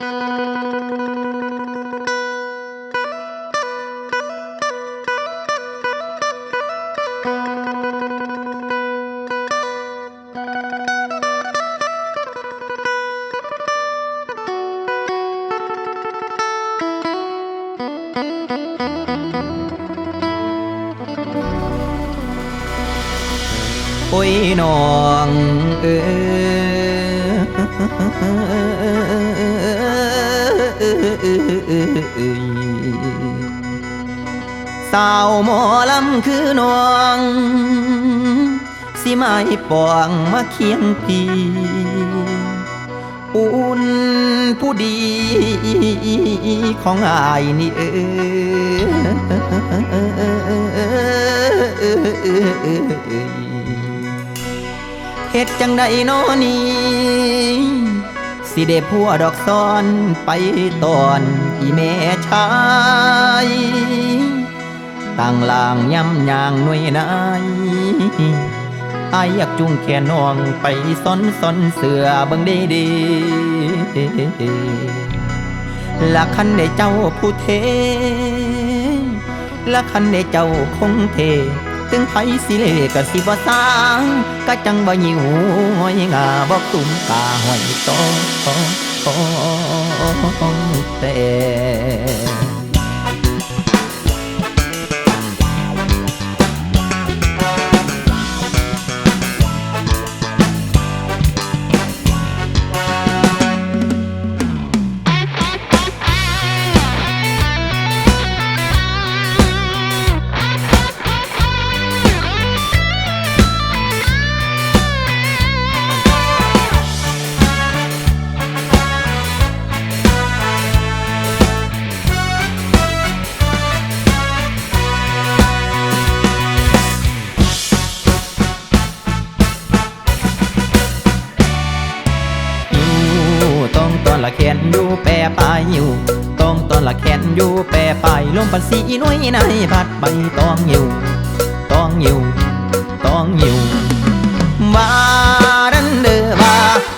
โอ้ยน้องเออ สาวหมอลำคือน้อง สิมาให้ปองมาเคียงพีอุ่นผู้ดี ของอายนี่เออเฮ็ดจังใดโนอนี่ สิเดพัวดอกซ้อนไปตอนอีแม่ชายตั้งลางย่ำยางหน่วยนายอายอยากจุงแขนน้องไปซ้อนซ้อนเสือบิ่งดีดีละคันได้เจ้าผู้เทละคันได้เจ้าคงเท ถึงไผสิเลก็สิบ่สร้างก็จังบ่หิวหอยงาบอกตุ่มกาหอยโตแต่ อนละแขนอยู่แปรไปยอยู่ต้องตอนละแขนอยู่แปรไปลมปันสีน้อยในพัดใบตองอยู่ตองอยู่ตองอยู่ว่านั่นเด้อว่า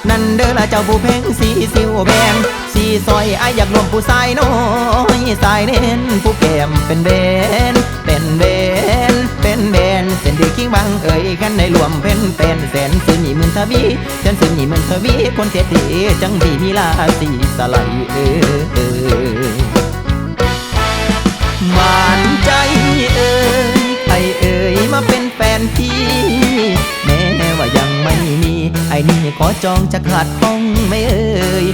นั่นเด้อละเจ้าผู้เพ่งสีสิวแบงสีซอยไออยากรวมผู้ชายน้อยสายเน้นผู้แก้มเป็นเบนเป็นเบ เอ่ยกันในรวมเพ่นเป็นแสนสื่นหนีหมื่นทวีเส้นสื่นหนีหมื่นทวีคนเทตีจังดีมีลาสีสไลเออเออหวานใจเอ่ยใครเอ่ยมาเป็นแฟนพี่แม้ว่ายังไม่มีไอ้นี่ขอจองจะขาดป้องไม่เอ่ย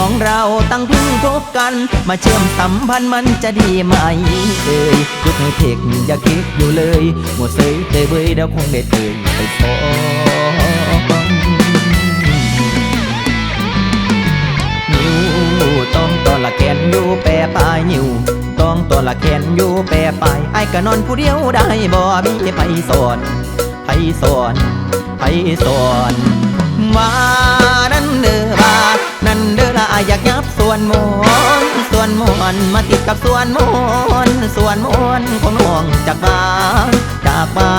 องเราตั้งพึ่งพบกัน มาเชื่อมสัมพันธ์มันจะดีไหมเอ่ยยุดให้เทคอย่าคิดอยู่เลยหมดเสยเตยเบยเดี๋ยวคงได้เตยไปพอนิวต้องตอนละแขนอยู่แปรปลายนิวต้องตอนละแขนอยู่แปรปลายไอ้ก็นอนผู้เดียวได้บ่มีไผสอนไผสอนไผสอนมา วนมนส่วนมนมาติดกับส่วนมนส่วนมนของน้องจากบางจากบา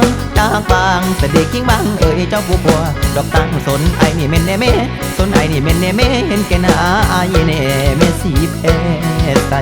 งจากบางเสด็จขิงบางเอ่ยเจ้าผู้บัวดอกตังสนไอ้นี่เม่นเน่เม่สนไอ้นี่เม่นเน่เม่เห็นแกนาไอ้เน่เม่สีแพ้ใส